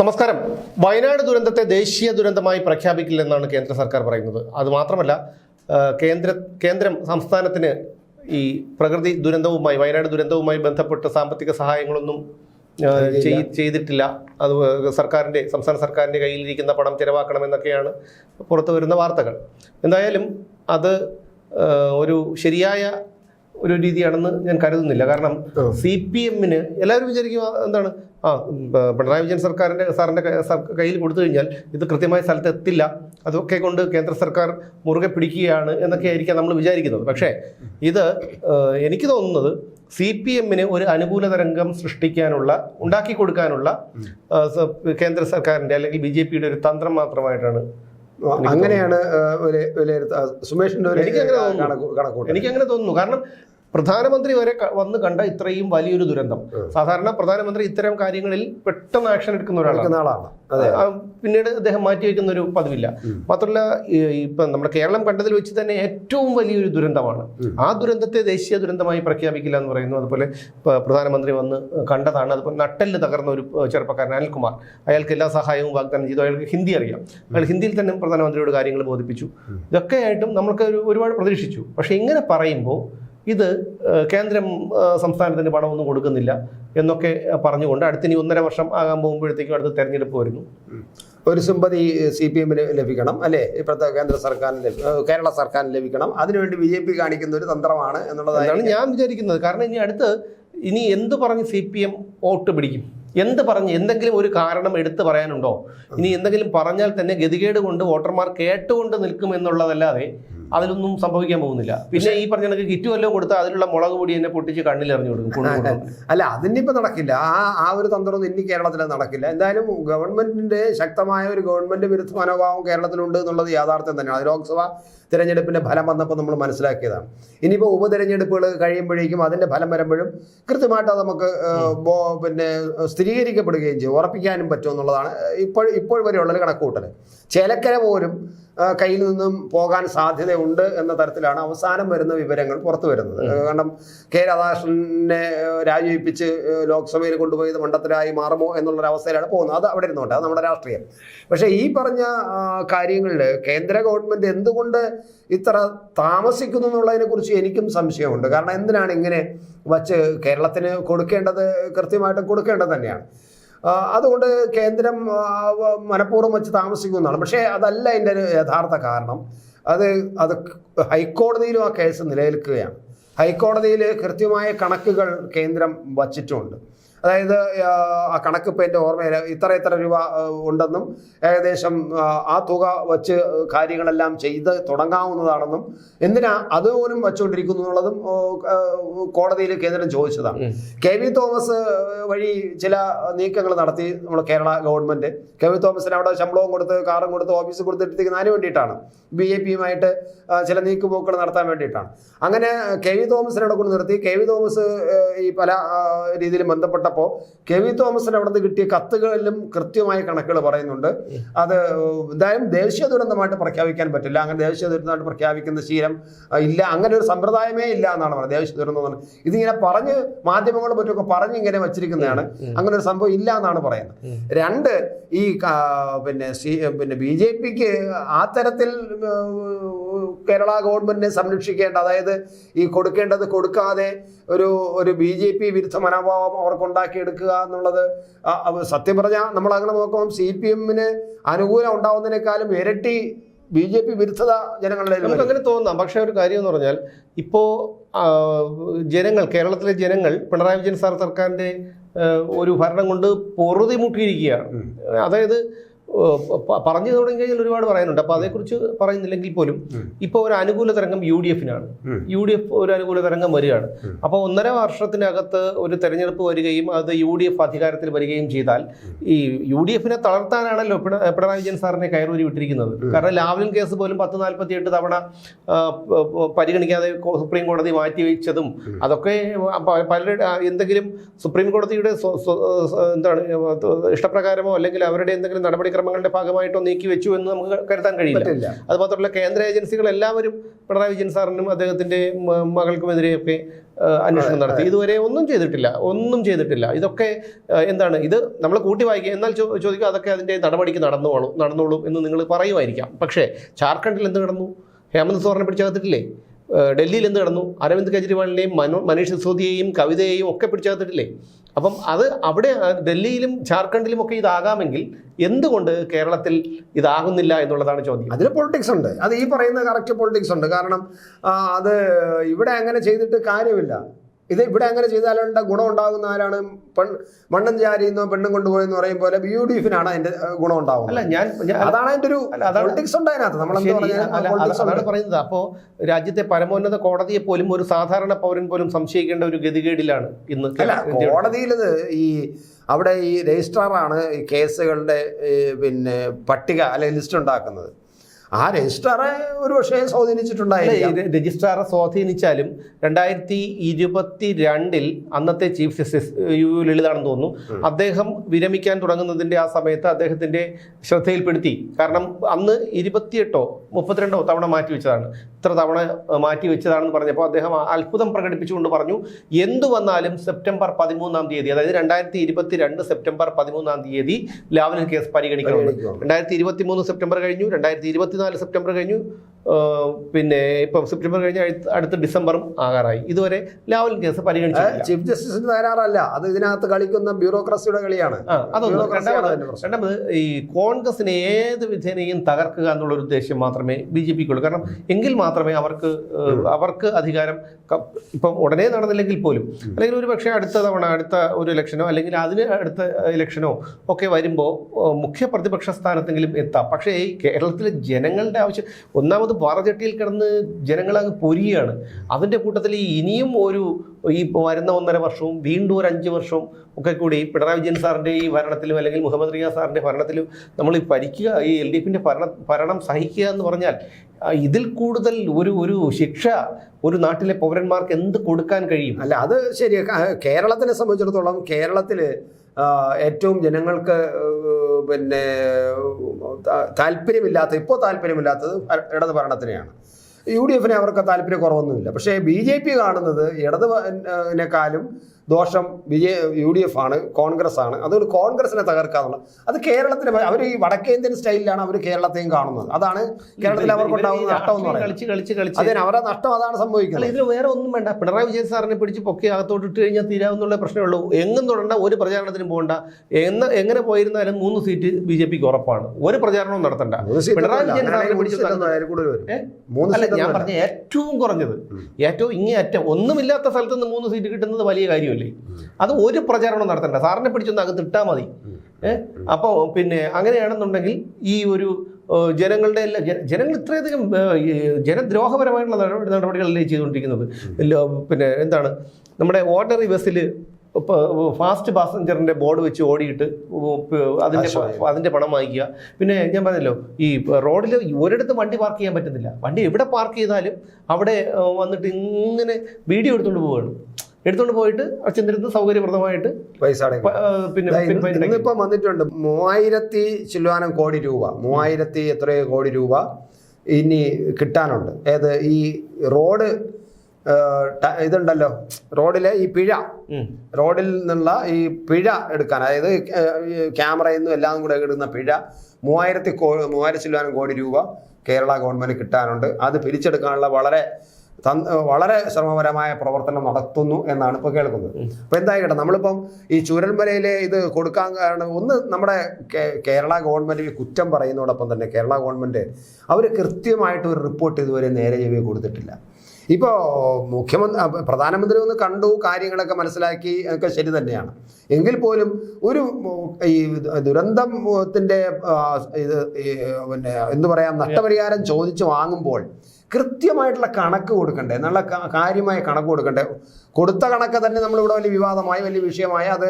നമസ്കാരം. വയനാട് ദുരന്തത്തെ ദേശീയ ദുരന്തമായി പ്രഖ്യാപിക്കില്ലെന്നാണ് കേന്ദ്ര സർക്കാർ പറയുന്നത്. അതുമാത്രമല്ല കേന്ദ്ര കേന്ദ്രം സംസ്ഥാനത്തിന് ഈ പ്രകൃതി ദുരന്തവുമായി വയനാട് ദുരന്തവുമായി ബന്ധപ്പെട്ട സാമ്പത്തിക സഹായങ്ങളൊന്നും ചെയ്തിട്ടില്ല. അത് സർക്കാരിന്റെ സംസ്ഥാന സർക്കാരിന്റെ കയ്യിലിരിക്കുന്ന പണം ചിലവാക്കണമെന്നൊക്കെയാണ് പുറത്തു വരുന്ന വാർത്തകൾ. എന്തായാലും അത് ഒരു ശരിയായ ഒരു രീതിയാണെന്ന് ഞാൻ കരുതുന്നില്ല. കാരണം സി പി എമ്മിന് എല്ലാവരും വിചാരിക്കും എന്താണ് ആ പിണറായി വിജയൻ സർക്കാരിന്റെ സാറിന്റെ കയ്യിൽ കൊടുത്തു കഴിഞ്ഞാൽ ഇത് കൃത്യമായ സ്ഥലത്ത് എത്തില്ല. അതൊക്കെ കൊണ്ട് കേന്ദ്ര സർക്കാർ മുറുകെ പിടിക്കുകയാണ് എന്നൊക്കെ ആയിരിക്കാം നമ്മൾ വിചാരിക്കുന്നത്. പക്ഷേ ഇത് എനിക്ക് തോന്നുന്നത് സി പി എമ്മിന് ഒരു അനുകൂല തരംഗം സൃഷ്ടിക്കാനുള്ള ഉണ്ടാക്കി കൊടുക്കാനുള്ള കേന്ദ്ര സർക്കാരിന്റെ അല്ലെങ്കിൽ ബി ജെ പിയുടെ ഒരു തന്ത്രം മാത്രമായിട്ടാണ് അങ്ങനെയാണ് വിലയിരുത്ത സുമേഷിന്റെ എനിക്ക് അങ്ങനെ തോന്നുന്നു. കാരണം പ്രധാനമന്ത്രി വരെ വന്ന് കണ്ട ഇത്രയും വലിയൊരു ദുരന്തം. സാധാരണ പ്രധാനമന്ത്രി ഇത്തരം കാര്യങ്ങളിൽ പെട്ടെന്ന് ആക്ഷൻ എടുക്കുന്ന ഒരാളാണ്. പിന്നീട് അദ്ദേഹം മാറ്റി വയ്ക്കുന്ന ഒരു പതിവില്ല മാത്രമല്ല ഇപ്പൊ നമ്മുടെ കേരളം കണ്ടതിൽ വെച്ച് തന്നെ ഏറ്റവും വലിയൊരു ദുരന്തമാണ്. ആ ദുരന്തത്തെ ദേശീയ ദുരന്തമായി പ്രഖ്യാപിക്കില്ല എന്ന് പറയുന്നു. അതുപോലെ പ്രധാനമന്ത്രി വന്ന് കണ്ടതാണ്. അതുപോലെ നട്ടെല്ല് തകർന്ന ഒരു ചെറുപ്പക്കാരൻ അനിൽകുമാർ. അയാൾക്ക് എല്ലാ സഹായവും വാഗ്ദാനം ചെയ്തു. അയാൾക്ക് ഹിന്ദി അറിയാം. അയാൾ ഹിന്ദിയിൽ തന്നെ പ്രധാനമന്ത്രിയോട് കാര്യങ്ങൾ ബോധിപ്പിച്ചു. ഇതൊക്കെയായിട്ടും നമ്മൾക്ക് ഒരുപാട് പ്രതീക്ഷിച്ചു. പക്ഷേ ഇങ്ങനെ പറയുമ്പോൾ ഇത് കേന്ദ്രം സംസ്ഥാനത്തിന് പണമൊന്നും കൊടുക്കുന്നില്ല എന്നൊക്കെ പറഞ്ഞുകൊണ്ട് അടുത്തിനി ഒന്നര വർഷം ആകാൻ പോകുമ്പോഴത്തേക്കും അടുത്ത തെരഞ്ഞെടുപ്പ് വരുന്നു. ഒരു സിമ്പതി സി പി എമ്മിന് ലഭിക്കണം അല്ലേ? ഇപ്പോഴത്തെ കേന്ദ്ര സർക്കാരിന് കേരള സർക്കാരിന് ലഭിക്കണം. അതിനുവേണ്ടി ബി ജെ പി കാണിക്കുന്ന ഒരു തന്ത്രമാണ് എന്നുള്ളതായി ഞാൻ വിചാരിക്കുന്നത്. കാരണം ഇനി അടുത്ത് ഇനി എന്ത് പറഞ്ഞ് സി പി എം വോട്ട് പിടിക്കും? എന്ത് പറഞ്ഞ് എന്തെങ്കിലും ഒരു കാരണം എടുത്തു പറയാനുണ്ടോ? ഇനി എന്തെങ്കിലും പറഞ്ഞാൽ തന്നെ ഗതികേട് കൊണ്ട് വോട്ടർമാർ കേട്ടുകൊണ്ട് നിൽക്കും എന്നുള്ളതല്ലാതെ അതിലൊന്നും സംഭവിക്കാൻ പോകുന്നില്ല. പിന്നെ ഈ പറഞ്ഞ കണക്ക് കിറ്റ് വല്ലതും കൊടുത്താൽ അതിലുള്ള മുളക് പൊടി എന്നെ പൊട്ടിച്ച് കണ്ണിൽ എറിഞ്ഞു കൊടുക്കും അല്ല അതിനിപ്പോൾ നടക്കില്ല. ആ ആ ഒരു തന്ത്രമൊന്നും ഇനി കേരളത്തിൽ നടക്കില്ല. എന്തായാലും ഗവൺമെന്റിന്റെ ശക്തമായ ഒരു ഗവൺമെന്റ് വിരുദ്ധ മനോഭാവം കേരളത്തിലുണ്ട് എന്നുള്ളത് യാഥാർത്ഥ്യം തന്നെയാണ്. ലോക്സഭ തിരഞ്ഞെടുപ്പിന്റെ ഫലം വന്നപ്പോൾ നമ്മൾ മനസ്സിലാക്കിയതാണ്. ഇനിയിപ്പോൾ ഉപതെരഞ്ഞെടുപ്പുകൾ കഴിയുമ്പോഴേക്കും അതിന്റെ ഫലം വരുമ്പോഴും കൃത്യമായിട്ട് അത് നമുക്ക് പിന്നെ സ്ഥിരീകരിക്കപ്പെടുകയും ചെയ്യും. ഉറപ്പിക്കാനും പറ്റുമെന്നുള്ളതാണ് ഇപ്പോൾ ഇപ്പോൾ വരെയുള്ളൊരു കണക്കുകൂട്ടൽ ചേലക്കര പോലും കയ്യിൽ നിന്നും പോകാൻ സാധ്യതയുണ്ട് എന്ന തരത്തിലാണ് അവസാനം വരുന്ന വിവരങ്ങൾ പുറത്തു വരുന്നത്. കാരണം കെ രാധാകൃഷ്ണനെ രാജിവെപ്പിച്ച് ലോക്സഭയിൽ കൊണ്ടുപോയത് മണ്ഡലത്തിലായി മാറുമോ എന്നുള്ളൊരവസ്ഥയിലാണ് പോകുന്നത്. അത് അവിടെ ഇരുന്നോട്ടെ. അത് നമ്മുടെ രാഷ്ട്രീയം. പക്ഷേ ഈ പറഞ്ഞ കാര്യങ്ങളിൽ കേന്ദ്ര ഗവൺമെന്റ് എന്തുകൊണ്ട് ഇത്ര താമസിക്കുന്നു എന്നുള്ളതിനെക്കുറിച്ച് എനിക്കും സംശയമുണ്ട്. കാരണം എന്തിനാണ് ഇങ്ങനെ വച്ച് കേരളത്തിന് കൊടുക്കേണ്ടത് കൃത്യമായിട്ട് കൊടുക്കേണ്ടത് തന്നെയാണ്. അതുകൊണ്ട് കേന്ദ്രം മനഃപൂർവം വെച്ച് താമസിക്കുന്നതാണ് പക്ഷേ അതല്ല എന്റെ ഒരു യഥാർത്ഥ കാരണം. അത് അത് ഹൈക്കോടതിയിലും ആ കേസ് നിലനിൽക്കുകയാണ്. ഹൈക്കോടതിയിൽ കൃത്യമായ കണക്കുകൾ കേന്ദ്രം വച്ചിട്ടുമുണ്ട് അതായത് ആ, കണക്ക് ഇപ്പം എന്റെ ഓർമ്മയിൽ ഇത്ര ഇത്ര രൂപ ഉണ്ടെന്നും ഏകദേശം ആ, തുക വച്ച് കാര്യങ്ങളെല്ലാം ചെയ്ത് തുടങ്ങാവുന്നതാണെന്നും എന്തിനാ അതുപോലും വച്ചുകൊണ്ടിരിക്കുന്നു എന്നുള്ളതും കോടതിയിൽ കേന്ദ്രം ചോദിച്ചതാണ്. കെ വി തോമസ് വഴി ചില നീക്കങ്ങൾ നടത്തി നമ്മുടെ കേരള ഗവൺമെന്റ്. കെ വി തോമസിന് അവിടെ ശമ്പളവും കൊടുത്ത് കാറും കൊടുത്ത് ഓഫീസ് കൊടുത്തിട്ടിരിക്കുന്ന അതിന് വേണ്ടിയിട്ടാണ്? ബി ജെ പിയുമായിട്ട് ചില നീക്കുപോക്കുകൾ നടത്താൻ വേണ്ടിയിട്ടാണ്. അങ്ങനെ കെ വി തോമസിനെ അവിടെ കൊണ്ട് നിർത്തി. കെ വി തോമസ് ഈ പല രീതിയിൽ രീതിയിലും ബന്ധപ്പെട്ടപ്പോൾ കെ വി തോമസിന് അവിടെ നിന്ന് കിട്ടിയ കത്തുകളിലും കൃത്യമായ കണക്കുകൾ പറയുന്നുണ്ട്. അത് എന്തായാലും ദേശീയ ദുരന്തമായിട്ട് പ്രഖ്യാപിക്കാൻ പറ്റില്ല. അങ്ങനെ ദേശീയ ദുരന്തമായിട്ട് പ്രഖ്യാപിക്കുന്ന ശീലം ഇല്ല. അങ്ങനെ ഒരു സമ്പ്രദായമേ ഇല്ല എന്നാണ് പറയുന്നത് ദേശീയ ദുരന്തം എന്ന് പറഞ്ഞാൽ ഇതിങ്ങനെ പറഞ്ഞ് മാധ്യമങ്ങളെ മറ്റുമൊക്കെ പറഞ്ഞ് ഇങ്ങനെ വെച്ചിരിക്കുന്നതാണ്. അങ്ങനെ ഒരു സംഭവം ഇല്ല എന്നാണ് പറയുന്നത്. രണ്ട് ഈ പിന്നെ സി- പിന്നെ ബി ജെ പിക്ക് ആ തരത്തിൽ കേരള ഗവൺമെന്റിനെ സംരക്ഷിക്കേണ്ട അതായത് ഈ കൊടുക്കേണ്ടത് കൊടുക്കാതെ ഒരു ഒരു ബി ജെ പി വിരുദ്ധ മനോഭാവം അവർക്ക് ഉണ്ടാക്കിയെടുക്കുക എന്നുള്ളത് സത്യം പറഞ്ഞാൽ നമ്മൾ അങ്ങനെ നോക്കുമ്പോൾ സി പി എമ്മിന് അനുകൂലം ഉണ്ടാവുന്നതിനേക്കാളും ഇരട്ടി ബി ജെ പി വിരുദ്ധത ജനങ്ങളുടെ നമുക്ക് അങ്ങനെ തോന്നാം. പക്ഷേ ഒരു കാര്യം എന്ന് പറഞ്ഞാൽ ഇപ്പോൾ ജനങ്ങൾ കേരളത്തിലെ ജനങ്ങൾ പിണറായി വിജയൻ സാർ സർക്കാരിന്റെ ഒരു ഭരണം കൊണ്ട് പൊറുതി മുട്ടിയിരിക്കുകയാണ്. അതായത് പറഞ്ഞു തുടങ്ങി കഴിഞ്ഞാൽ ഒരുപാട് പറയാനുണ്ട്. അപ്പോൾ അതേക്കുറിച്ച് പറയുന്നില്ലെങ്കിൽ പോലും ഇപ്പോൾ ഒരു അനുകൂല തരംഗം യു ഡി എഫിനാണ് യു ഡി എഫ് ഒരു അനുകൂല തരംഗം വരികയാണ്. അപ്പോൾ ഒന്നര വർഷത്തിനകത്ത് ഒരു തെരഞ്ഞെടുപ്പ് വരികയും അത് യു ഡി എഫ് അധികാരത്തിൽ വരികയും ചെയ്താൽ ഈ യു ഡി എഫിനെ തളർത്താനാണല്ലോ പിണ- പിണറായി വിജയൻ സാറിനെ കയറൂരി വിട്ടിരിക്കുന്നത്. കാരണം ലാവ്ലിൻ കേസ് പോലും പത്ത് നാൽപ്പത്തി എട്ട് തവണ പരിഗണിക്കാതെ സുപ്രീം കോടതി മാറ്റിവെച്ചതും അതൊക്കെ പലരുടെ എന്തെങ്കിലും സുപ്രീം കോടതിയുടെ എന്താണ് ഇഷ്ടപ്രകാരമോ അല്ലെങ്കിൽ അവരുടെ എന്തെങ്കിലും നടപടിക്രമം നടപടിക്രമങ്ങളുടെ ഭാഗമായിട്ടോ നീക്കി വെച്ചു എന്ന് നമുക്ക് കരുതാൻ കഴിയില്ല. അതുമാത്രമല്ല കേന്ദ്ര ഏജൻസികൾ എല്ലാവരും പിണറായി വിജയൻ സാറിനും അദ്ദേഹത്തിന്റെ മകൾക്കുമെതിരെയൊക്കെ അന്വേഷണം നടത്തി. ഇതുവരെ ഒന്നും ചെയ്തിട്ടില്ല ഒന്നും ചെയ്തിട്ടില്ല. ഇതൊക്കെ എന്താണ് ഇത് നമ്മൾ കൂട്ടി വായിക്കുക. എന്നാൽ ചോദിക്കുക അതൊക്കെ അതിന്റെ നടപടിക്ക് നടന്നോളൂ നടന്നോളൂ എന്ന് നിങ്ങൾ പറയുമായിരിക്കാം. പക്ഷേ ജാർഖണ്ഡിൽ എന്ത് നടന്നു ഹേമന്ത് സോറിനെ പിടിച്ചകത്തിട്ടില്ലേ? ഡൽഹിയിൽ എന്ത് നടന്നു അരവിന്ദ് കെജ്രിവാളിനെയും മനോ മനീഷ് സിസോദിയെയും കവിതയെയും ഒക്കെ പിടിച്ചകത്തിട്ടില്ലേ? അപ്പം അത് അവിടെ ഡൽഹിയിലും ജാർഖണ്ഡിലും ഒക്കെ ഇതാകാമെങ്കിൽ എന്തുകൊണ്ട് കേരളത്തിൽ ഇതാകുന്നില്ല എന്നുള്ളതാണ് ചോദ്യം. അതിൽ പൊളിറ്റിക്സ് ഉണ്ട്. അത് ഈ പറയുന്ന കറക്റ്റ് പൊളിറ്റിക്സ് ഉണ്ട്. കാരണം അത് ഇവിടെ അങ്ങനെ ചെയ്തിട്ട് കാര്യമില്ല. ഇത് ഇവിടെ അങ്ങനെ ചെയ്താലുണ്ട ഗുണം ഉണ്ടാകുന്ന ആരാണ്? പെൺ മണ്ണും ചാരിന്നോ പെണ്ണും കൊണ്ടുപോയെന്ന് പറയും പോലെ ബി യു ഡി എഫിനാണ് അതിന്റെ ഗുണം അല്ല ഉണ്ടാവുന്നത് ഞാൻ ഞാൻ- അതാണ് അതിന്റെ ഒരു അല്ല, പൊളിറ്റിക്സ് ഉണ്ട് അതിനകത്ത്. നമ്മൾ അല്ല, പറയുന്നത്. അപ്പോ രാജ്യത്തെ പരമോന്നത കോടതിയെ പോലും ഒരു സാധാരണ പൗരൻ പോലും സംശയിക്കേണ്ട ഒരു ഗതികേടിലാണ് ഇന്ന് അല്ല കോടതിയിൽ ഈ അവിടെ ഈ രജിസ്ട്രാറാണ് കേസുകളുടെ പിന്നെ പട്ടിക അല്ലെങ്കിൽ ലിസ്റ്റ് ഉണ്ടാക്കുന്നത്. ആ രജിസ്ട്രാറെ ഒരു പക്ഷേ ഈ രജിസ്ട്രാറെ സ്വാധീനിച്ചാലും രണ്ടായിരത്തി ഇരുപത്തി രണ്ടിൽ അന്നത്തെ ചീഫ് ജസ്റ്റിസ് യു ലളിതാണെന്ന് തോന്നുന്നു അദ്ദേഹം വിരമിക്കാൻ തുടങ്ങുന്നതിന്റെ ആ സമയത്ത് അദ്ദേഹത്തിന്റെ ശ്രദ്ധയിൽപ്പെടുത്തി. കാരണം അന്ന് ഇരുപത്തിയെട്ടോ മുപ്പത്തിരണ്ടോ തവണ മാറ്റി വെച്ചതാണ്. ഇത്ര തവണ മാറ്റി വെച്ചതാണെന്ന് പറഞ്ഞപ്പോൾ അദ്ദേഹം അത്ഭുതം പ്രകടിപ്പിച്ചുകൊണ്ട് പറഞ്ഞു എന്തു വന്നാലും സെപ്റ്റംബർ പതിമൂന്നാം തീയതി അതായത് രണ്ടായിരത്തി ഇരുപത്തി രണ്ട് സെപ്റ്റംബർ പതിമൂന്നാം തീയതി ലാവ്ലിൻ കേസ് പരിഗണിക്കണം. രണ്ടായിരത്തി ഇരുപത്തി മൂന്ന് സെപ്റ്റംബർ കഴിഞ്ഞു രണ്ടായിരത്തി ഇരുപത്തിനാല് സെപ്റ്റംബർ കഴിഞ്ഞു. പിന്നെ ഇപ്പം സെപ്റ്റംബർ കഴിഞ്ഞ അടുത്ത- ഡിസംബറും ആകാറായി. ഇതുവരെ ലാവൽ കേസ് പരിഗണിച്ചു ചീഫ് ജസ്റ്റിസിന് തയ്യാറല്ല അത് ഇതിനകത്ത് കളിക്കുന്ന ബ്യൂറോക്രസിയുടെ കളിയാണ്. അതൊന്ന് രണ്ടാമത്. ഈ കോൺഗ്രസിനെ ഏത് വിധേനയും തകർക്കുക എന്നുള്ള ഒരു ഉദ്ദേശ്യം മാത്രമേ ബി ജെ പിക്കുള്ളൂ കാരണം എങ്കിൽ മാത്രമേ അവർക്ക് അവർക്ക് അധികാരം ഇപ്പം ഉടനെ നടന്നില്ലെങ്കിൽ പോലും അല്ലെങ്കിൽ ഒരു പക്ഷേ അടുത്ത തവണ അടുത്ത ഒരു ഇലക്ഷനോ അല്ലെങ്കിൽ അതിന് അടുത്ത ഇലക്ഷനോ ഒക്കെ വരുമ്പോൾ മുഖ്യ പ്രതിപക്ഷ സ്ഥാനത്തെങ്കിലും എത്താം. പക്ഷേ ഈ കേരളത്തിലെ ജനങ്ങളുടെ ആവശ്യം. ഒന്നാമത് പാറചട്ടിയിൽ കിടന്ന് ജനങ്ങൾ അങ്ങ് പൊരിയാണ്. അതിന്റെ കൂട്ടത്തിൽ ഇനിയും ഒരു ഈ വരുന്ന ഒന്നര വർഷവും വീണ്ടും ഒരു അഞ്ച് വർഷവും ഒക്കെ കൂടി പിണറായി വിജയൻ സാറിന്റെ ഈ ഭരണത്തിലും അല്ലെങ്കിൽ മുഹമ്മദ് റിയാസ് സാറിന്റെ ഭരണത്തിലും നമ്മൾ ഈ ഭരിക്കുക ഈ എൽ ഡി എഫിന്റെ ഭരണ ഭരണം സഹിക്കുക എന്ന് പറഞ്ഞാൽ ഇതിൽ കൂടുതൽ ഒരു ഒരു ശിക്ഷ ഒരു നാട്ടിലെ പൗരന്മാർക്ക് എന്ത് കൊടുക്കാൻ കഴിയും? അല്ല അത് ശരിയാണ് കേരളത്തിനെ സംബന്ധിച്ചിടത്തോളം കേരളത്തിൽ ഏറ്റവും ജനങ്ങൾക്ക് പിന്നെ താല്പര്യമില്ലാത്ത ഇപ്പോൾ താല്പര്യമില്ലാത്തത് ഇടത് ഭരണത്തിനെയാണ് യു ഡി എഫിനെ അവർക്ക് താല്പര്യക്കുറവൊന്നുമില്ല. പക്ഷേ ബി ജെ പി കാണുന്നത് ഇടതിനെക്കാളും ദോഷം വിജയ ജെ യു ഡി എഫ് ആണ് കോൺഗ്രസ് ആണ്. അതുകൊണ്ട് കോൺഗ്രസിനെ തകർക്കാറുണ്ട് അത് കേരളത്തിലെ അവർ ഈ വടക്കേന്ത്യൻ സ്റ്റൈലിലാണ് അവർ കേരളത്തെയും കാണുന്നത്. അതാണ് കേരളത്തിൽ അവർക്കുണ്ടാകുന്ന നഷ്ടം എന്ന് പറയുന്നത്. കളിച്ച് കളിച്ച് കളിച്ച് അതിന് അവരുടെ നഷ്ടം അതാണ് സംഭവിക്കുന്നത്. ഇതിൽ വേറെ ഒന്നും വേണ്ട. പിണറായി വിജയൻ സാറിനെ പിടിച്ച് പൊക്കി അകത്തോട്ട് ഇട്ട് കഴിഞ്ഞാൽ തീരാവുന്നുള്ള പ്രശ്നമുള്ളൂ എങ്ങും തുടണ്ട ഒരു പ്രചാരണത്തിനും പോകണ്ട. എന്ന് എങ്ങനെ പോയിരുന്നാലും മൂന്ന് സീറ്റ് ബി ജെ പിക്ക് ഉറപ്പാണ്. ഒരു പ്രചാരണവും നടത്തണ്ട. പിണറായി. വിജയൻ സാറിനെ? മൂന്ന് അല്ല ഞാൻ പറഞ്ഞ ഏറ്റവും കുറഞ്ഞത്. ഏറ്റവും ഇങ്ങേ അറ്റം ഒന്നുമില്ലാത്ത സ്ഥലത്ത് നിന്ന് മൂന്ന് സീറ്റ് കിട്ടുന്നത് വലിയ കാര്യമല്ലേ. അത് ഒരു പ്രചാരണം നടത്തണ്ട. സാറിനെ പിടിച്ചൊന്ന് അകത്ത് ഇട്ടാൽ മതി. ഏഹ് അപ്പോൾ പിന്നെ അങ്ങനെയാണെന്നുണ്ടെങ്കിൽ ഈ ഒരു ജനങ്ങളുടെ എല്ലാ ജന- ജനങ്ങൾ ഇത്രയധികം ജനദ്രോഹപരമായിട്ടുള്ള നടപടി നടപടികളല്ലേ ചെയ്തുകൊണ്ടിരിക്കുന്നത്? പിന്നെ എന്താണ്? നമ്മുടെ ഓർഡിനറി ബസ്സിൽ ഫാസ്റ്റ് പാസഞ്ചറിന്റെ ബോർഡ് വെച്ച് ഓടിയിട്ട് അതിന്റെ അതിന്റെ പണം വാങ്ങിക്കുക. പിന്നെ ഞാൻ പറഞ്ഞല്ലോ ഈ റോഡിൽ ഒരിടത്ത് വണ്ടി പാർക്ക് ചെയ്യാൻ പറ്റുന്നില്ല വണ്ടി എവിടെ പാർക്ക് ചെയ്താലും അവിടെ വന്നിട്ട് ഇങ്ങനെ വീഡിയോ എടുത്തുകൊണ്ട് പോവുകയാണ് എടുത്തുകൊണ്ട് പോയിട്ട് അച്ഛന്റെ സൗകര്യപ്രദമായിട്ട് പൈസ പിന്നെ. ഇന്നിപ്പം വന്നിട്ടുണ്ട്. മൂവായിരത്തി ചില്ലുവാനം കോടി രൂപ. മൂവായിരത്തി എത്രയോ കോടി രൂപ ഇനി കിട്ടാനുണ്ട്. ഏത് ഈ റോഡ് ഇതുണ്ടല്ലോ. റോഡിലെ ഈ പിഴ. റോഡിൽ നിന്നുള്ള ഈ പിഴ എടുക്കാൻ. അതായത് ക്യാമറയിൽ നിന്നും എല്ലാം കൂടെ ഇടുന്ന പിഴ മൂവായിരത്തി കോ മൂവായിരത്തി ചില്ലുവാനം കോടി രൂപ കേരള ഗവൺമെന്റ് കിട്ടാനുണ്ട്. അത് പിരിച്ചെടുക്കാനുള്ള വളരെ വളരെ ശ്രമപരമായ പ്രവർത്തനം നടത്തുന്നു എന്നാണ് ഇപ്പോൾ കേൾക്കുന്നത്. അപ്പോൾ എന്തായിക്കട്ടെ നമ്മളിപ്പം ഈ ചൂരൽമലയിലെ ഇത് കൊടുക്കാൻ കാരണം ഒന്ന് നമ്മുടെ കേരള ഗവൺമെന്റ് കുറ്റം പറയുന്നതോടൊപ്പം തന്നെ കേരള ഗവൺമെന്റ് അവർ കൃത്യമായിട്ട് ഒരു റിപ്പോർട്ട് ഇതുവരെ നേരെ ചെവി കൊടുത്തിട്ടില്ല. ഇപ്പോൾ മുഖ്യമന്ത്രി പ്രധാനമന്ത്രി ഒന്ന് കണ്ടു കാര്യങ്ങളൊക്കെ മനസ്സിലാക്കി ഒക്കെ ശരി തന്നെയാണ്. എങ്കിൽ പോലും ഒരു ഈ ദുരന്തത്തിന്റെ ഇത് പിന്നെ എന്തു പറയാം നഷ്ടപരിഹാരം ചോദിച്ച് വാങ്ങുമ്പോൾ കൃത്യമായിട്ടുള്ള കണക്ക് കൊടുക്കണ്ടേ? നല്ല കാര്യമായ കണക്ക് കൊടുക്കണ്ടേ? കൊടുത്ത കണക്ക് തന്നെ നമ്മളിവിടെ വലിയ വിവാദമായി വലിയ വിഷയമായി അത്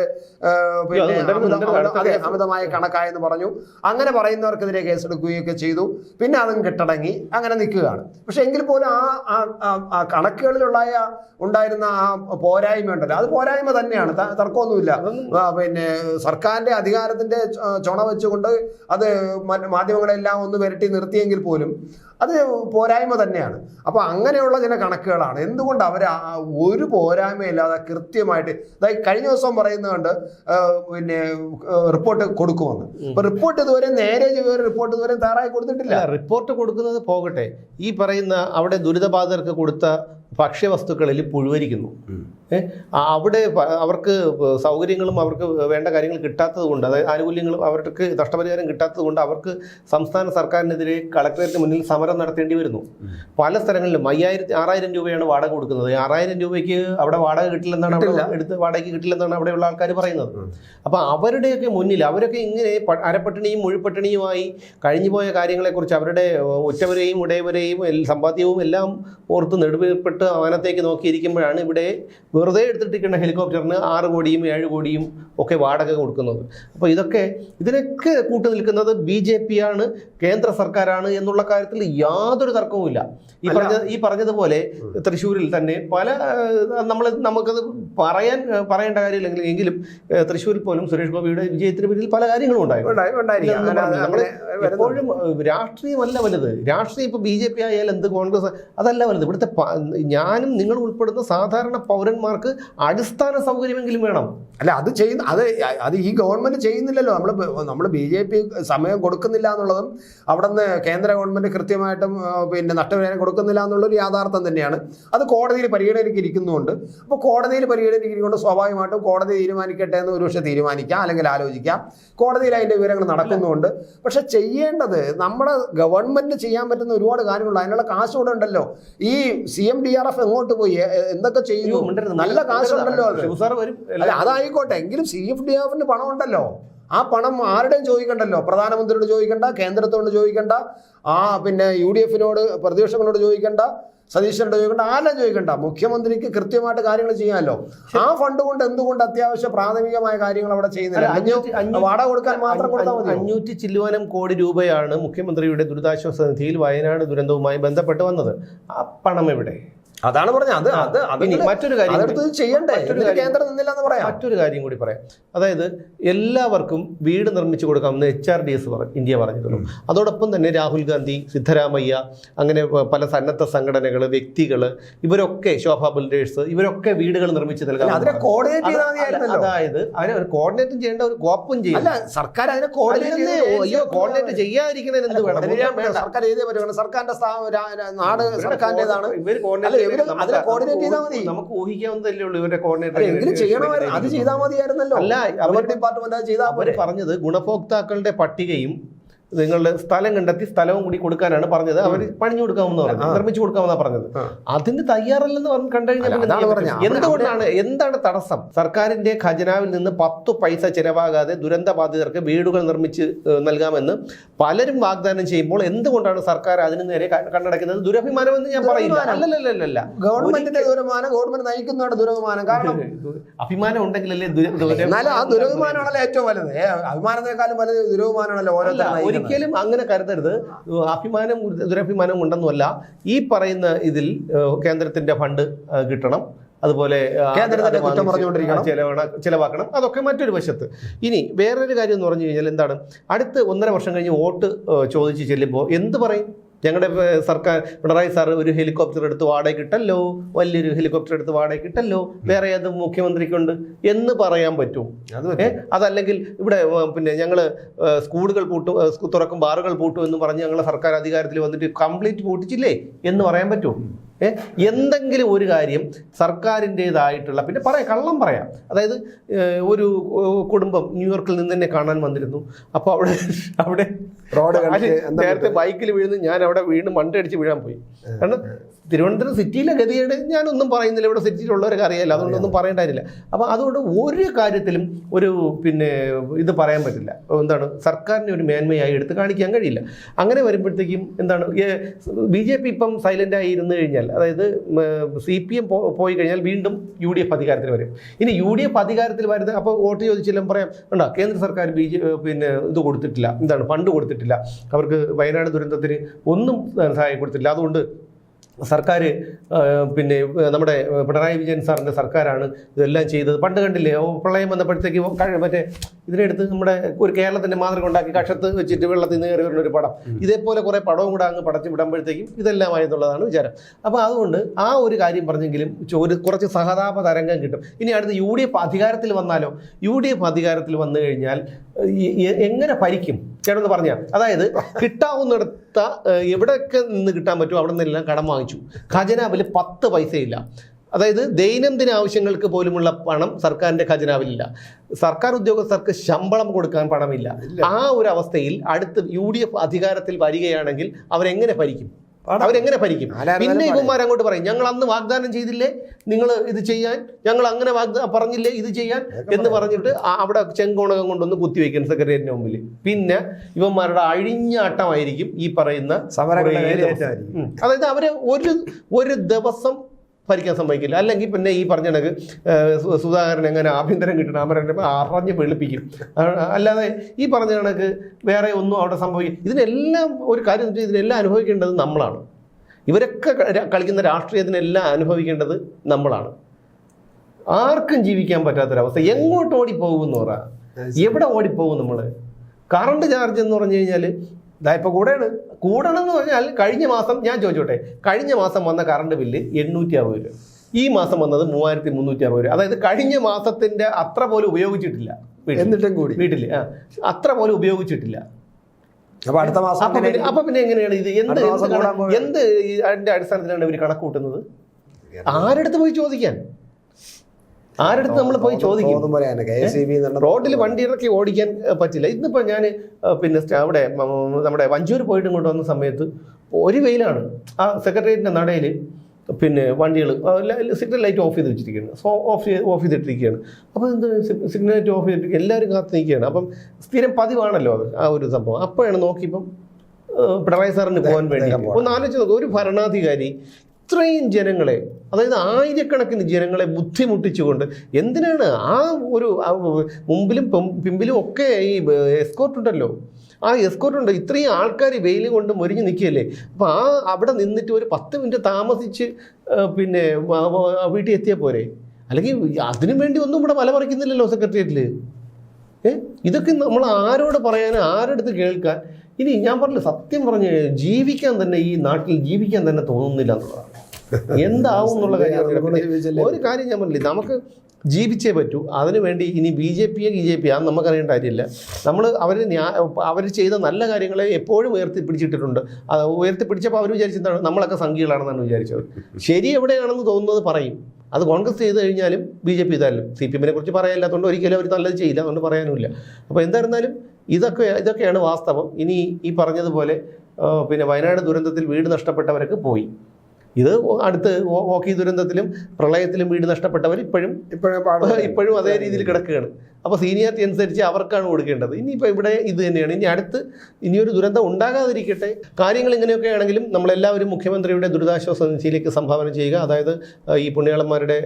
പിന്നെ അത് അമിതമായ കണക്കായെന്ന് പറഞ്ഞു. അങ്ങനെ പറയുന്നവർക്കെതിരെ കേസെടുക്കുകയൊക്കെ ചെയ്തു. പിന്നെ അതും കെട്ടടങ്ങി. അങ്ങനെ നിൽക്കുകയാണ്. പക്ഷെ എങ്കിൽ പോലും ആ ആ- കണക്കുകളിലുണ്ടായ ഉണ്ടായിരുന്ന ആ പോരായ്മ ഉണ്ടല്ലോ. അത് പോരായ്മ തന്നെയാണ്. തർക്കമൊന്നുമില്ല. പിന്നെ സർക്കാരിന്റെ അധികാരത്തിന്റെ ചുണ വെച്ചുകൊണ്ട് അത് മാധ്യമങ്ങളെല്ലാം ഒന്ന് വിരട്ടി നിർത്തിയെങ്കിൽ പോലും അത് പോരായ്മ തന്നെയാണ്. അപ്പോൾ അങ്ങനെയുള്ള ചില കണക്കുകളാണ്. എന്തുകൊണ്ട് അവർ ഒരു പോരായ്മയില്ലാതെ കൃത്യമായിട്ട് അതായത് കഴിഞ്ഞ ദിവസം പറയുന്നത് കൊണ്ട് പിന്നെ റിപ്പോർട്ട് കൊടുക്കുമെന്ന്. അപ്പോൾ റിപ്പോർട്ട് ഇതുവരെ നേരെ റിപ്പോർട്ട് ഇതുവരെ തയ്യാറായി കൊടുത്തിട്ടില്ല. റിപ്പോർട്ട് കൊടുക്കുന്നത് പോകട്ടെ. ഈ പറയുന്ന അവിടെ ദുരിതബാധിതർക്ക് കൊടുത്ത ഭക്ഷ്യവസ്തുക്കളിൽ പുഴുവരിക്കുന്നു? അവിടെ അവർക്ക് സൗകര്യങ്ങളും അവർക്ക് വേണ്ട കാര്യങ്ങൾ കിട്ടാത്തത് കൊണ്ട് അതായത് ആനുകൂല്യങ്ങളും അവർക്ക് നഷ്ടപരിഹാരം കിട്ടാത്തത് കൊണ്ട് അവർക്ക് സംസ്ഥാന സർക്കാരിനെതിരെ കളക്ടറേറ്റിന് മുന്നിൽ സമരം നടത്തേണ്ടി വരുന്നു. പല സ്ഥലങ്ങളിലും അയ്യായിരത്തി ആറായിരം രൂപയാണ് വാടക കൊടുക്കുന്നത്. ആറായിരം രൂപയ്ക്ക് അവിടെ വാടക കിട്ടില്ലെന്നാണ് അവിടെ. എടുത്ത് വാടകയ്ക്ക് കിട്ടില്ലെന്നാണ് അവിടെയുള്ള ആൾക്കാർ പറയുന്നത്. അപ്പോൾ അവരുടെയൊക്കെ മുന്നിൽ അവരൊക്കെ ഇങ്ങനെ അരപ്പട്ടിണിയും മുഴുപട്ടിണിയുമായി കഴിഞ്ഞുപോയ കാര്യങ്ങളെക്കുറിച്ച് അവരുടെ ഒറ്റവരെയും ഉടയവരെയും സമ്പാദ്യവും എല്ലാം ഓർത്ത് നെടുവേർപ്പെട്ട് അവനത്തേക്ക് നോക്കിയിരിക്കുമ്പോഴാണ് ഇവിടെ വെറുതെ എടുത്തിട്ടിരിക്കുന്ന ഹെലികോപ്റ്ററിന് ആറ് കോടിയും ഏഴ് കോടിയും ഒക്കെ വാടക കൊടുക്കുന്നത്. അപ്പോൾ ഇതൊക്കെ ഇതിനൊക്കെ കൂട്ടു നിൽക്കുന്നത് ബി ജെ പി ആണ് കേന്ദ്ര സർക്കാരാണ് എന്നുള്ള കാര്യത്തിൽ യാതൊരു തർക്കവുമില്ല. ഈ പറഞ്ഞ ഈ പറഞ്ഞതുപോലെ തൃശ്ശൂരിൽ തന്നെ പല നമ്മൾ നമുക്കത് പറയാൻ പറയേണ്ട കാര്യമില്ലെങ്കിൽ എങ്കിലും തൃശ്ശൂരിൽ പോലും സുരേഷ് ഗോപിയുടെ വിജയത്തിന് പിന്നിൽ പല കാര്യങ്ങളും ഉണ്ടായിരുന്നു. എപ്പോഴും രാഷ്ട്രീയമല്ല വലുത്. രാഷ്ട്രീയം ഇപ്പൊ ബി ജെ പി ആയാലും എന്ത് കോൺഗ്രസ് അതല്ല വലുത്. ഇവിടുത്തെ ഞാനും നിങ്ങൾ ഉൾപ്പെടുന്ന സാധാരണ പൗരന്മാർക്ക് അടിസ്ഥാന സൗകര്യമെങ്കിലും വേണം. അല്ല അത് ചെയ്യുന്ന അത് അത് ഈ ഗവൺമെന്റ് ചെയ്യുന്നില്ലല്ലോ. നമ്മൾ നമ്മൾ ബി ജെ പി സമയം കൊടുക്കുന്നില്ല എന്നുള്ളതും അവിടെ നിന്ന് കേന്ദ്ര ഗവൺമെന്റ് കൃത്യമായിട്ടും പിന്നെ നഷ്ടപരിഹാരം കൊടുക്കുന്നില്ല എന്നുള്ളൊരു യാഥാർത്ഥ്യം തന്നെയാണ്. അത് കോടതിയിൽ പരിഗണനയ്ക്ക് ഇരിക്കുന്നുണ്ട് അപ്പോൾ കോടതിയിൽ പരിഗണനയ്ക്ക് ഇരിക്കുകൊണ്ട് സ്വാഭാവികമായിട്ടും കോടതി തീരുമാനിക്കട്ടെ എന്ന് ഒരുപക്ഷെ തീരുമാനിക്കാം അല്ലെങ്കിൽ ആലോചിക്കാം. കോടതിയിൽ അതിന്റെ വിവരങ്ങൾ നടക്കുന്നുണ്ട് പക്ഷെ ചെയ്യേണ്ടത് നമ്മുടെ ഗവൺമെന്റ് ചെയ്യാൻ പറ്റുന്ന ഒരുപാട് കാര്യങ്ങളുണ്ട്. അതിനുള്ള കാശ് കൂടെ ഉണ്ടല്ലോ. ഈ C M D R F എങ്ങോട്ട് പോയി? എന്തൊക്കെ ചെയ്യുന്നു? നല്ല കാശുണ്ടല്ലോ അത്. അല്ല അതായിക്കോട്ടെ. എങ്കിലും സി എഫ് ഡി എഫിന് പണം ഉണ്ടല്ലോ ആ പണം ആരുടെയും ചോദിക്കണ്ടല്ലോ? പ്രധാനമന്ത്രിയോട് ചോദിക്കണ്ട കേന്ദ്രത്തോട് ചോദിക്കണ്ട ആ പിന്നെ യു ഡി എഫിനോട് പ്രതിപക്ഷങ്ങളോട് ചോദിക്കണ്ട സതീശനോട് ചോദിക്കണ്ട ആരെല്ലാം ചോദിക്കണ്ട? മുഖ്യമന്ത്രിക്ക് കൃത്യമായിട്ട് കാര്യങ്ങൾ ചെയ്യാമല്ലോ. ആ ഫണ്ട് കൊണ്ട് എന്തുകൊണ്ട് അത്യാവശ്യ പ്രാഥമികമായ കാര്യങ്ങൾ അവിടെ ചെയ്യുന്നില്ല? വാടക കൊടുക്കാൻ മാത്രം കൊടുത്താൽ മതി അഞ്ഞൂറ്റി ചില്ലുവാനം കോടി രൂപയാണ് മുഖ്യമന്ത്രിയുടെ ദുരിതാശ്വാസ നിധിയിൽ വയനാട് ദുരന്തവുമായി ബന്ധപ്പെട്ട് വന്നത്. ആ പണം എവിടെ? അതാണ് പറഞ്ഞത്. അത് അത് മറ്റൊരു കാര്യം അതെടുത്ത് ചെയ്യണ്ടേ? മറ്റൊരു എന്നിട്ട് കാര്യം- കേന്ദ്രം നിന്നില്ല എന്ന് പറയാം. മറ്റൊരു കാര്യം കൂടി പറയാം. അതായത് എല്ലാവർക്കും വീട് നിർമ്മിച്ചു കൊടുക്കാമെന്ന് H R D S India പറഞ്ഞിരുന്നു. അതോടൊപ്പം തന്നെ രാഹുൽ ഗാന്ധി സിദ്ധരാമയ്യ അങ്ങനെ പല സന്നദ്ധ സംഘടനകൾ വ്യക്തികൾ ഇവരൊക്കെ ശോഭ ബിൽഡേഴ്സ് ഇവരൊക്കെ വീടുകൾ നിർമ്മിച്ച് നൽകാം അതിനെ കോർഡിനേറ്റ് ചെയ്താൽ അത് അതായത് അതിനെ ഒരു കോർഡിനേറ്റും ചെയ്യേണ്ട ഒരു കോപ്പും ചെയ്യും അല്ല സർക്കാർ അതിനെ കോർഡിനേറ്റ് അയ്യോ കോർഡിനേറ്റ് ചെയ്യാതിരിക്കണതിന് എന്ത് വേണം? കോർഡിനേറ്റ്. സർക്കാർ ചെയ്തേ പറ്റും. സർക്കാരിന്റെ നാട് സർക്കാരിന്റേതാണ്. ഇവർ coordinate അതിനെ coordinate ചെയ്താൽ മതി. നമുക്ക് ഊഹിക്കാവുന്നതല്ലേ ഉള്ളൂ ഇവരുടെ കോർഡിനേറ്റർ അല്ല, എങ്കിലും ചെയ്യണമായിരുന്നു അത് ചെയ്താൽ മതിയായിരുന്നല്ലോ. അല്ല അവർ ഡിപ്പാർട്ട്മെന്റ് അത് ചെയ്താൽ അവർ പറഞ്ഞത് ഗുണഭോക്താക്കളുടെ പട്ടികയും നിങ്ങളുടെ സ്ഥലം കണ്ടെത്തി സ്ഥലവും കൂടി കൊടുക്കാനാണ് പറഞ്ഞത്. അവർ പണിഞ്ഞു കൊടുക്കാമെന്ന് പറഞ്ഞു. നിർമ്മിച്ചു കൊടുക്കാമെന്നാ പറഞ്ഞത്. അതിന് തയ്യാറല്ലെന്ന് പറഞ്ഞു കണ്ടു കഴിഞ്ഞാൽ പറഞ്ഞത്. എന്തുകൊണ്ടാണ് എന്താണ് തടസ്സം? സർക്കാരിന്റെ ഖജനാവിൽ നിന്ന് പത്തു പൈസ ചെലവാകാതെ ദുരന്ത ബാധിതർക്ക് വീടുകൾ നിർമ്മിച്ച് നൽകാമെന്ന് പലരും വാഗ്ദാനം ചെയ്യുമ്പോൾ എന്തുകൊണ്ടാണ് സർക്കാർ അതിന് നേരെ കണ്ടടക്കുന്നത് ദുരഭിമാനം എന്ന് ഞാൻ പറയില്ല. അല്ലല്ലല്ല ഗവൺമെന്റിന്റെ ദുരഭിമാനം ഗവൺമെന്റ് നയിക്കുന്നതാണ് ദുരഭിമാനം. കാരണം അഭിമാനം ഉണ്ടെങ്കിലല്ലേ ദുരഭിമാനമാണല്ലോ ഏറ്റവും വലുത്. അഭിമാനത്തെക്കാളും വലുത് ദുരഭിമാനമാണല്ലോ നയിക്കുന്നത്. ഒരിക്കലും അങ്ങനെ കരുതരുത്. അഭിമാനം ദുരഭിമാനം ഉണ്ടെന്നല്ല ഈ പറയുന്ന ഇതിൽ കേന്ദ്രത്തിന്റെ ഫണ്ട് കിട്ടണം. അതുപോലെ കേന്ദ്രത്തിന്റെ കുറ്റം പറഞ്ഞുകൊണ്ടിരിക്കണം. ചെലവണ ചിലവാക്കണം. അതൊക്കെ മറ്റൊരു വശത്ത്. ഇനി വേറൊരു കാര്യം എന്ന് പറഞ്ഞു കഴിഞ്ഞാൽ എന്താണ്? അടുത്ത ഒന്നര വർഷം കഴിഞ്ഞ് വോട്ട് ചോദിച്ച് ചെല്ലുമ്പോൾ എന്ത് പറയും? ഞങ്ങളുടെ സർക്കാർ പിണറായി സാർ ഒരു ഹെലികോപ്റ്റർ എടുത്ത് വാടക കിട്ടല്ലോ വലിയൊരു ഹെലികോപ്റ്റർ എടുത്ത് വാടക കിട്ടല്ലോ വേറെ ഏത് മുഖ്യമന്ത്രിക്കുണ്ട് എന്ന് പറയാൻ പറ്റും. അതല്ലെങ്കിൽ ഇവിടെ പിന്നെ ഞങ്ങൾ സ്കൂളുകൾ പൂട്ടും തുറക്കും ബാറുകൾ പൂട്ടും എന്ന് പറഞ്ഞ് ഞങ്ങൾ സർക്കാർ അധികാരത്തിൽ വന്നിട്ട് കംപ്ലീറ്റ് പൂട്ടിച്ചില്ലേ എന്ന് പറയാൻ പറ്റുമോ എന്തെങ്കിലും ഒരു കാര്യം സർക്കാരിന്റെതായിട്ടുള്ള പിന്നെ പറയാം കള്ളം പറയാം. അതായത് ഒരു കുടുംബം ന്യൂയോർക്കിൽ നിന്ന് തന്നെ കാണാൻ വന്നിരുന്നു. അപ്പോൾ അവിടെ അവിടെ റോഡ് നേരത്തെ ബൈക്കിൽ വീഴുന്നു ഞാൻ അവിടെ വീണ് മണ്ടടിച്ച് വീഴാൻ പോയി. കാരണം തിരുവനന്തപുരം സിറ്റിയിലെ ഗതികേട് ഞാനൊന്നും പറയുന്നില്ല. ഇവിടെ സിറ്റിയിലുള്ളവർക്ക് അറിയാമല്ലോ അതുകൊണ്ടൊന്നും പറയേണ്ട കാര്യമില്ല അപ്പോൾ അതുകൊണ്ട് ഒരു കാര്യത്തിലും ഒരു പിന്നെ ഇത് പറയാൻ പറ്റില്ല. എന്താണ്? സർക്കാരിനെ ഒരു മേന്മയായി എടുത്ത് കാണിക്കാൻ കഴിയില്ല. അങ്ങനെ വരുമ്പോഴത്തേക്കും എന്താണ്? ബി ജെ പി ഇപ്പം സൈലന്റായി ഇരുന്ന് കഴിഞ്ഞാൽ അതായത് സി പി എം പോയി കഴിഞ്ഞാൽ വീണ്ടും യു ഡി എഫ് അധികാരത്തിൽ വരും. ഇനി യു ഡി എഫ് അധികാരത്തിൽ വരുന്നത് അപ്പോൾ വോട്ട് ചോദിച്ചാലും പറയാം ഉണ്ടോ? കേന്ദ്ര സർക്കാർ ബി ജെ പിന്നെ ഇത് കൊടുത്തിട്ടില്ല. എന്താണ്? ഫണ്ട് കൊടുത്തിട്ടില്ല. അവർക്ക് വയനാട് ദുരന്തത്തിന് ഒന്നും സഹായം കൊടുത്തിട്ടില്ല. അതുകൊണ്ട് സർക്കാർ പിന്നെ നമ്മുടെ പിണറായി വിജയൻ സാറിന്റെ സർക്കാരാണ് ഇതെല്ലാം ചെയ്തത്. പണ്ട് കണ്ടില്ലേ പ്രളയം വന്നപ്പോഴത്തേക്ക് മറ്റേ ഇതിനെടുത്ത് നമ്മുടെ ഒരു കേരളത്തിന്റെ മാതൃക ഉണ്ടാക്കി കഷത്ത് വെച്ചിട്ട് വെള്ളത്തിൽ നിന്ന് കയറി വരുന്ന ഒരു പടം ഇതേപോലെ കുറേ പടവും കൂടെ അങ്ങ് പടച്ച് വിടുമ്പോഴത്തേക്കും ഇതെല്ലാം ആയെന്നുള്ളതാണ് വിചാരം. അപ്പോൾ അതുകൊണ്ട് ആ ഒരു കാര്യം പറഞ്ഞെങ്കിലും ഒരു കുറച്ച് സഹതാപ തരംഗം കിട്ടും. ഇനി അടുത്ത് യു ഡി എഫ് അധികാരത്തിൽ വന്നാലോ? യു ഡി എഫ് അധികാരത്തിൽ വന്നു കഴിഞ്ഞാൽ എങ്ങനെ ഭരിക്കും? ചേട്ടൻ പറഞ്ഞ അതായത് കിട്ടാവുന്നിടത്ത എവിടെയൊക്കെ നിന്ന് കിട്ടാൻ പറ്റുമോ അവിടെ നിന്നെല്ലാം കടം വാങ്ങിച്ചു. ഖജനാവിൽ പത്ത് പൈസയില്ല. അതായത് ദൈനംദിന ആവശ്യങ്ങൾക്ക് പോലുമുള്ള പണം സർക്കാരിന്റെ ഖജനാവിലില്ല. സർക്കാർ ഉദ്യോഗസ്ഥർക്ക് ശമ്പളം കൊടുക്കാൻ പണമില്ല. ആ ഒരു അവസ്ഥയിൽ അടുത്ത് യു ഡി എഫ് അധികാരത്തിൽ വരികയാണെങ്കിൽ അവരെങ്ങനെ ഭരിക്കും? അവരെങ്ങനെ ഭരിക്കും? പിന്നെ. ഇവന്മാർ അങ്ങോട്ട് പറയും ഞങ്ങൾ അന്ന് വാഗ്ദാനം ചെയ്തില്ലേ? നിങ്ങൾ ഇത് ചെയ്യാൻ ഞങ്ങൾ അങ്ങനെ വാഗ്ദാനം പറഞ്ഞില്ലേ ഇത് ചെയ്യാൻ? എന്ന് പറഞ്ഞിട്ട് അവിടെ ചെങ്കോണകം കൊണ്ടൊന്ന് കുത്തിവെക്കും സെക്രട്ടേറിയറ്റിന് മുമ്പിൽ. പിന്നെ ഇവന്മാരുടെ അഴിഞ്ഞാട്ടമായിരിക്കും ഈ പറയുന്ന. അതായത് അവർ ഒരു ഒരു ദിവസം ഭരിക്കാൻ സമ്മതിക്കില്ല. അല്ലെങ്കിൽ പിന്നെ ഈ പറഞ്ഞ കണക്ക് സുധാകരൻ എങ്ങനെ ആഭ്യന്തരം കിട്ടണം അവരെ അറിഞ്ഞ് വെളുപ്പിക്കും. അല്ലാതെ ഈ പറഞ്ഞ കണക്ക് വേറെ ഒന്നും അവിടെ സംഭവിക്കും ഇതിനെല്ലാം ഒരു കാര്യം വെച്ചാൽ ഇതിനെല്ലാം അനുഭവിക്കേണ്ടത് നമ്മളാണ്. ഇവരൊക്കെ കളിക്കുന്ന രാഷ്ട്രീയത്തിനെല്ലാം അനുഭവിക്കേണ്ടത് നമ്മളാണ്. ആർക്കും ജീവിക്കാൻ പറ്റാത്തൊരവസ്ഥ. എങ്ങോട്ട് ഓടിപ്പോകും എന്ന് പറ. എവിടെ ഓടിപ്പോകും നമ്മൾ കറണ്ട് ചാർജ് എന്ന് പറഞ്ഞു കഴിഞ്ഞാൽ ഇതാ ഇപ്പൊ കൂടെയാണ് കൂടണം എന്ന് പറഞ്ഞാൽ കഴിഞ്ഞ മാസം ഞാൻ ചോദിച്ചോട്ടെ കഴിഞ്ഞ മാസം വന്ന കറണ്ട് ബില്ല് എണ്ണൂറ്റി അറുപത് രൂപ. ഈ മാസം വന്നത് മൂവായിരത്തി മുന്നൂറ്റി അറുപത് രൂപ. അതായത് കഴിഞ്ഞ മാസത്തിന്റെ അത്ര പോലും ഉപയോഗിച്ചിട്ടില്ല. എന്നിട്ടും കൂടി. വീട്ടിൽ ആ. അത്ര പോലും ഉപയോഗിച്ചിട്ടില്ല. അപ്പൊ അടുത്ത മാസം അപ്പൊ പിന്നെ എങ്ങനെയാണ് ഇത്? എന്ത് എന്ത് അതിന്റെ അടിസ്ഥാനത്തിലാണ് ഇവർ കണക്ക് കൂട്ടുന്നത്? ആരെടുത്ത് പോയി ചോദിക്കാൻ? ആരെടുത്ത് നമ്മൾ പോയി ചോദിക്കും? റോഡിൽ വണ്ടി ഇറക്കി ഓടിക്കാൻ പറ്റില്ല. ഇന്നിപ്പോൾ ഞാൻ പിന്നെ അവിടെ നമ്മുടെ വഞ്ചൂർ പോയിട്ട് ഇങ്ങോട്ട് വന്ന സമയത്ത് ഒരു വെയിലാണ്. ആ സെക്രട്ടേറിയറ്റിന്റെ നടയിൽ പിന്നെ വണ്ടികൾ സിഗ്നൽ ലൈറ്റ് ഓഫ് ചെയ്ത് വെച്ചിരിക്കുകയാണ്. സോ ഓഫ് ചെയ്ത് ഓഫ് ചെയ്തിട്ടിരിക്കുകയാണ്. അപ്പോൾ എന്ത് സിഗ്നൽ ലൈറ്റ് ഓഫ് ചെയ്തിട്ട് എല്ലാവരും കാത്തു നിൽക്കുകയാണ്. അപ്പം സ്ഥിരം പതിവാണല്ലോ അത് ആ ഒരു സംഭവം. അപ്പോഴാണ് നോക്കിയപ്പം പിണറായി സാറിന് പോകാൻ വേണ്ടി. ഒന്ന് ആലോചിച്ച് നോക്കുക ഒരു ഭരണാധികാരി ഇത്രയും ജനങ്ങളെ അതായത് ആയിരക്കണക്കിന് ജനങ്ങളെ ബുദ്ധിമുട്ടിച്ചുകൊണ്ട് എന്തിനാണ് ആ ഒരു മുമ്പിലും പിമ്പിലും ഒക്കെ ഈ എസ്കോർട്ട് ഉണ്ടല്ലോ. ആ എസ്കോർട്ട് ഉണ്ട്. ഇത്രയും ആൾക്കാർ വെയിൽ കൊണ്ട് മുരിഞ്ഞ് നിൽക്കുകയല്ലേ? അപ്പോൾ ആ അവിടെ നിന്നിട്ട് ഒരു പത്ത് മിനിറ്റ് താമസിച്ച് പിന്നെ വീട്ടിൽ എത്തിയാൽ പോരെ? അല്ലെങ്കിൽ അതിനു വേണ്ടി ഒന്നും ഇവിടെ മല പറിക്കുന്നില്ലല്ലോ സെക്രട്ടേറിയറ്റിൽ ഏ? ഇതൊക്കെ നമ്മൾ ആരോട് പറയാൻ ആരെടുത്ത് കേൾക്കാൻ? ഇനി ഞാൻ പറഞ്ഞില്ല സത്യം പറഞ്ഞ് ജീവിക്കാൻ തന്നെ ഈ നാട്ടിൽ ജീവിക്കാൻ തന്നെ തോന്നുന്നില്ല എന്നുള്ളതാണ്. എന്താവും എന്നുള്ള കാര്യം ഒരു കാര്യം ഞാൻ പറഞ്ഞില്ല നമുക്ക് ജീവിച്ചേ പറ്റൂ. അതിനുവേണ്ടി ഇനി ബി ജെ പിയെ ബി ജെ പി അത് നമുക്കറിയേണ്ട കാര്യമില്ല. നമ്മൾ അവർ അവർ ചെയ്ത നല്ല കാര്യങ്ങളെ എപ്പോഴും ഉയർത്തിപ്പിടിച്ചിട്ടിട്ടുണ്ട്. അത് ഉയർത്തിപ്പിടിച്ചപ്പോൾ അവർ വിചാരിച്ചെന്താണ് നമ്മളൊക്കെ സംഖ്യകളാണെന്നാണ് വിചാരിച്ചത്. ശരി എവിടെയാണെന്ന് തോന്നുന്നത് പറയും. അത് കോൺഗ്രസ് ചെയ്ത് കഴിഞ്ഞാലും ബി ജെ പി ഇതായാലും. സി പി എമ്മിനെ കുറിച്ച് പറയാനില്ലാത്തതുകൊണ്ട് ഒരിക്കലും അവർ നല്ലത് ചെയ്യില്ല. അതുകൊണ്ട് പറയാനുമില്ല. അപ്പോൾ എന്തായിരുന്നാലും ഇതൊക്കെ ഇതൊക്കെയാണ് വാസ്തവം. ഇനി ഈ പറഞ്ഞതുപോലെ പിന്നെ വയനാട് ദുരന്തത്തിൽ വീട് നഷ്ടപ്പെട്ടവരൊക്കെ പോയി. ഇത് അടുത്ത് ഓക്കി ദുരന്തത്തിലും പ്രളയത്തിലും വീട് നഷ്ടപ്പെട്ടവർ ഇപ്പോഴും ഇപ്പോഴും ഇപ്പോഴും അതേ രീതിയിൽ കിടക്കുകയാണ്. അപ്പോൾ സീനിയാരിറ്റി അനുസരിച്ച് അവർക്കാണ് കൊടുക്കേണ്ടത്. ഇനിയിപ്പോൾ ഇവിടെ ഇത് തന്നെയാണ്. ഇനി അടുത്ത് ഇനിയൊരു ദുരന്തം ഉണ്ടാകാതിരിക്കട്ടെ. കാര്യങ്ങൾ ഇങ്ങനെയൊക്കെ ആണെങ്കിലും നമ്മളെല്ലാവരും മുഖ്യമന്ത്രിയുടെ ദുരിതാശ്വാസ നിധിയിലേക്ക് സംഭാവന ചെയ്യുക. അതായത് ഈ പുണ്യാളന്മാരുടെ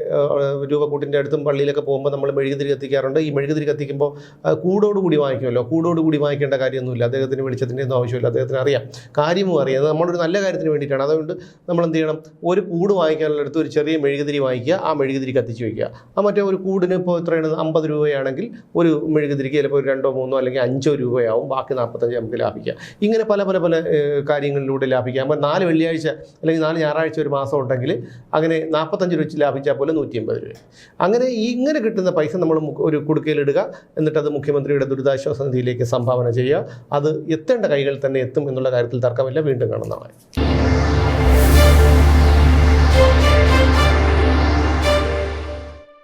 രൂപക്കൂട്ടിന്റെ അടുത്തും പള്ളിയിലൊക്കെ പോകുമ്പോൾ നമ്മൾ മെഴുകുതിരി കത്തിക്കാറുണ്ട്. ഈ മെഴുകുതിരി കത്തിക്കുമ്പോൾ കൂടോടുകൂടി വാങ്ങിക്കുമല്ലോ. കൂടോടുകൂടി വാങ്ങിക്കേണ്ട കാര്യമൊന്നുമില്ല. അദ്ദേഹത്തിന് വെളിച്ചത്തിന്റെ ഒന്നും ആവശ്യമില്ല. അദ്ദേഹത്തിന് അറിയാം. കാര്യവും അറിയാം. നമ്മളൊരു നല്ല കാര്യത്തിന് വേണ്ടിയിട്ടാണ്. അതുകൊണ്ട് നമ്മൾ എന്ത് ചെയ്യണം? ഒരു കൂട് വാങ്ങിക്കാനുള്ള അടുത്ത് ഒരു ചെറിയ മെഴുകുതിരി വാങ്ങിക്കുക ആ മെഴുകുതിരി കത്തിച്ച് വയ്ക്കുക ആ മറ്റേ ഒരു കൂടിന് ഇപ്പോൾ എത്രയാണ് അമ്പത് രൂപയാണെങ്കിൽ ഒരു മെഴുകുതിരിക്ക് ചിലപ്പോൾ ഒരു രണ്ടോ മൂന്നോ അല്ലെങ്കിൽ അഞ്ചോ രൂപയാവും ബാക്കി നാൽപ്പത്തഞ്ച് നമുക്ക് ലാഭിക്കുക ഇങ്ങനെ പല പല പല കാര്യങ്ങളിലൂടെ ലാഭിക്കുക അപ്പോൾ നാല് വെള്ളിയാഴ്ച അല്ലെങ്കിൽ നാല് ഞായറാഴ്ച ഒരു മാസം ഉണ്ടെങ്കിൽ അങ്ങനെ നാൽപ്പത്തഞ്ച് രൂപ വെച്ച് ലാഭിച്ചാൽ പോലെ നൂറ്റി അമ്പത് രൂപ അങ്ങനെ ഇങ്ങനെ കിട്ടുന്ന പൈസ നമ്മൾ ഒരു കുടുക്കയിലിടുക എന്നിട്ട് അത് മുഖ്യമന്ത്രിയുടെ ദുരിതാശ്വാസ നിധിയിലേക്ക് സംഭാവന ചെയ്യുക. അത് എത്തേണ്ട കൈകളിൽ തന്നെ എത്തും എന്നുള്ള കാര്യത്തിൽ തർക്കമില്ല. വീണ്ടും കാണുന്നതാണ്